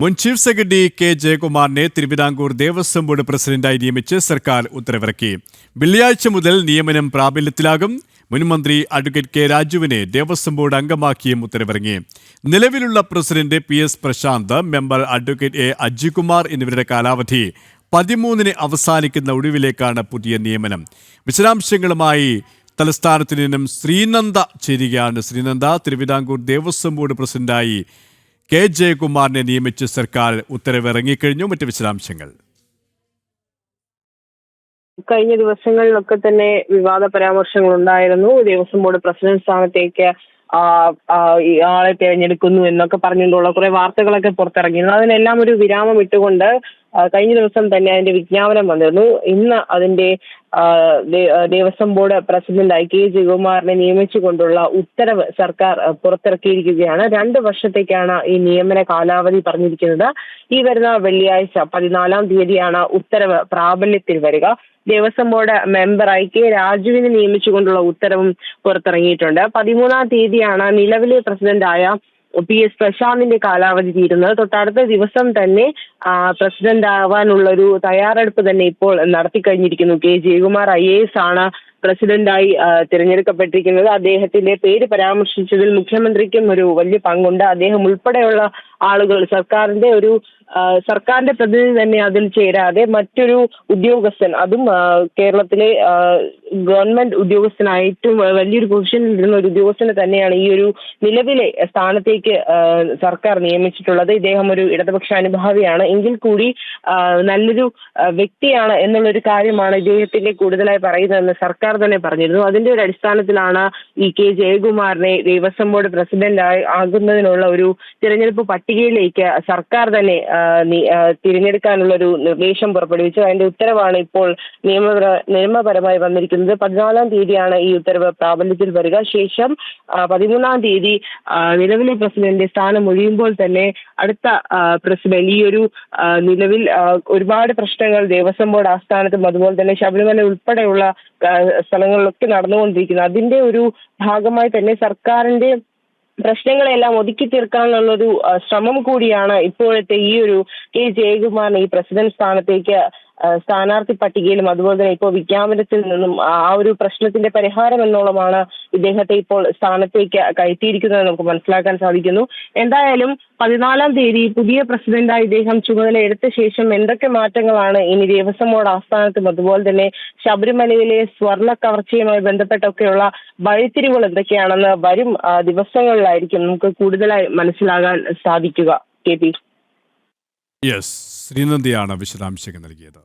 മുൻ chief secretary K ജയകുമാറിനെ Thiruvithamkoor Devaswom board പ്രസിഡന്റായി നിയമിച്ച് സർക്കാർ ഉത്തരവിറക്കി. വെള്ളിയാഴ്ച മുതൽ നിയമനം പ്രാബല്യത്തിലാകും. മുൻമന്ത്രി അഡ്വക്കേറ്റ് കെ രാജുവിനെ ദേവസ്വം ബോർഡ് അംഗമാക്കിയും ഉത്തരവിറങ്ങി. നിലവിലുള്ള president P S Prashanth member advocate A Ajikumar എന്നിവരുടെ കാലാവധി പതിമൂന്നിന് അവസാനിക്കുന്ന ഒഴിവിലേക്കാണ് പുതിയ നിയമനം. വിശദാംശങ്ങളുമായി തലസ്ഥാനത്ത് നിന്നും ശ്രീനന്ദ ചേരുകയാണ്. ശ്രീനന്ദ തിരുവിതാംകൂർ ദേവസ്വം ബോർഡ് പ്രസിഡന്റായി കെ. ജയകുമാറിനെ നിയമിച്ച് സർക്കാർ ഉത്തരവ് ഇറങ്ങിക്കഴിഞ്ഞു മറ്റ് വിശദാംശങ്ങൾ. കഴിഞ്ഞ ദിവസങ്ങളിലൊക്കെ തന്നെ വിവാദ പരാമർശങ്ങൾ ഉണ്ടായിരുന്നു ദേവസ്വം ബോർഡ് പ്രസിഡന്റ് സ്ഥാനത്തേക്ക് ആളെ തിരഞ്ഞെടുക്കുന്നു എന്നൊക്കെ പറഞ്ഞുകൊണ്ടുള്ള കുറെ വാർത്തകളൊക്കെ പുറത്തിറങ്ങിയിരുന്നു. അതിനെല്ലാം ഒരു വിരാമം ഇട്ടുകൊണ്ട് കഴിഞ്ഞ ദിവസം തന്നെ അതിന്റെ വിജ്ഞാപനം വന്നിരുന്നു. ഇന്ന് അതിന്റെ ദേവസ്വം ബോർഡ് പ്രസിഡന്റായി കെ ജയകുമാറിനെ നിയമിച്ചുകൊണ്ടുള്ള ഉത്തരവ് സർക്കാർ പുറത്തിറക്കിയിരിക്കുകയാണ്. രണ്ട് വർഷത്തേക്കാണ് ഈ നിയമന കാലാവധി പറഞ്ഞിരിക്കുന്നത്. ഈ വരുന്ന വെള്ളിയാഴ്ച പതിനാലാം തീയതിയാണ് ഉത്തരവ് പ്രാബല്യത്തിൽ വരിക. ദേവസ്വം ബോർഡ് മെമ്പറായി കെ രാജുവിനെ നിയമിച്ചുകൊണ്ടുള്ള ഉത്തരവും പുറത്തിറങ്ങിയിട്ടുണ്ട്. പതിമൂന്നാം തീയതിയാണ് നിലവിലെ പ്രസിഡന്റായ പി എസ് പ്രശാന്തിന്റെ കാലാവധി തീരുന്നത്. തൊട്ടടുത്ത ദിവസം തന്നെ പ്രസിഡന്റ് ആവാനുള്ള ഒരു തയ്യാറെടുപ്പ് തന്നെ ഇപ്പോൾ നടത്തി കഴിഞ്ഞിരിക്കുന്നു K. Jayakumar I A S ആണ് പ്രസിഡന്റായി തിരഞ്ഞെടുക്കപ്പെട്ടിരിക്കുന്നത്. അദ്ദേഹത്തിന്റെ പേര് പരാമർശിച്ചതിൽ മുഖ്യമന്ത്രിക്കും ഒരു വലിയ പങ്കുണ്ട്. അദ്ദേഹം ഉൾപ്പെടെയുള്ള ആളുകൾ സർക്കാരിന്റെ ഒരു സർക്കാരിന്റെ പ്രതിനിധി തന്നെ അതിൽ ചേരാതെ മറ്റൊരു ഉദ്യോഗസ്ഥൻ അതും കേരളത്തിലെ ഗവൺമെന്റ് ഉദ്യോഗസ്ഥനായിട്ടും വലിയൊരു പൊസിഷനിൽ ഇരുന്ന ഒരു ഉദ്യോഗസ്ഥനെ തന്നെയാണ് ഈ ഒരു നിലവിലെ സ്ഥാനത്തേക്ക് സർക്കാർ നിയമിച്ചിട്ടുള്ളത്. ഇദ്ദേഹം ഒരു ഇടതുപക്ഷ അനുഭാവിയാണ്. എങ്കിൽ കൂടി നല്ലൊരു വ്യക്തിയാണ് എന്നുള്ളൊരു കാര്യമാണ് ഇദ്ദേഹത്തിന്റെ കൂടുതലായി പറയുന്നതെന്ന് സർക്കാർ തന്നെ പറഞ്ഞിരുന്നു. അതിന്റെ ഒരു അടിസ്ഥാനത്തിലാണ് ഈ കെ. ജയകുമാറിനെ ദേവസ്വം ബോർഡ് പ്രസിഡന്റ് ആകുന്നതിനുള്ള ഒരു തിരഞ്ഞെടുപ്പ് പട്ടികയിലേക്ക് സർക്കാർ തന്നെ തിരഞ്ഞെടുക്കാനുള്ള ഒരു നിർദ്ദേശം പുറപ്പെടുവിച്ചു. അതിന്റെ ഉത്തരവാണ് ഇപ്പോൾ നിയമപര നിയമപരമായി വന്നിരിക്കുന്നത്. പതിനാലാം തീയതിയാണ് ഈ ഉത്തരവ് പ്രാബല്യത്തിൽ വരിക. ശേഷം പതിമൂന്നാം തീയതി നിലവിലെ പ്രസിഡന്റ് സ്ഥാനം ഒഴിയുമ്പോൾ തന്നെ അടുത്ത പ്രസിഡന്റ് ഈ ഒരു നിലവിൽ ഒരുപാട് പ്രശ്നങ്ങൾ ദേവസ്വം ബോർഡ് ആസ്ഥാനത്തും അതുപോലെ തന്നെ ശബരിമല ഉൾപ്പെടെയുള്ള സ്ഥലങ്ങളിലൊക്കെ നടന്നുകൊണ്ടിരിക്കുന്നത് അതിന്റെ ഒരു ഭാഗമായി തന്നെ സർക്കാരിന്റെ പ്രശ്നങ്ങളെല്ലാം ഒതുക്കി തീർക്കാനുള്ളൊരു ശ്രമം കൂടിയാണ് ഇപ്പോഴത്തെ ഈ ഒരു കെ ജയകുമാറിനെ ഈ പ്രസിഡന്റ് സ്ഥാനത്തേക്ക് സ്ഥാനാർത്ഥി പട്ടികയിലും അതുപോലെ തന്നെ ഇപ്പോൾ വിജ്ഞാപനത്തിൽ നിന്നും ആ ഒരു പ്രശ്നത്തിന്റെ പരിഹാരം എന്നോളമാണ് ഇദ്ദേഹത്തെ ഇപ്പോൾ സ്ഥാനത്തേക്ക് കയറ്റിയിരിക്കുന്നത് നമുക്ക് മനസ്സിലാക്കാൻ സാധിക്കുന്നു. എന്തായാലും പതിനാലാം തീയതി പുതിയ പ്രസിഡന്റായി ഇദ്ദേഹം ചുമതല എടുത്ത ശേഷം എന്തൊക്കെ മാറ്റങ്ങളാണ് ഇനി ദേവസ്വം ബോർഡ് ആസ്ഥാനത്തും അതുപോലെ തന്നെ ശബരിമലയിലെ സ്വർണ കവർച്ചയുമായി ബന്ധപ്പെട്ടൊക്കെയുള്ള വഴിത്തിരിവുകൾ എന്തൊക്കെയാണെന്ന് വരും ദിവസങ്ങളിലായിരിക്കും നമുക്ക് കൂടുതലായി മനസ്സിലാകാൻ സാധിക്കുക. K P. യെസ് ശ്രീനന്ദിയാണ് വിശദാംശങ്ങൾ നൽകിയത്.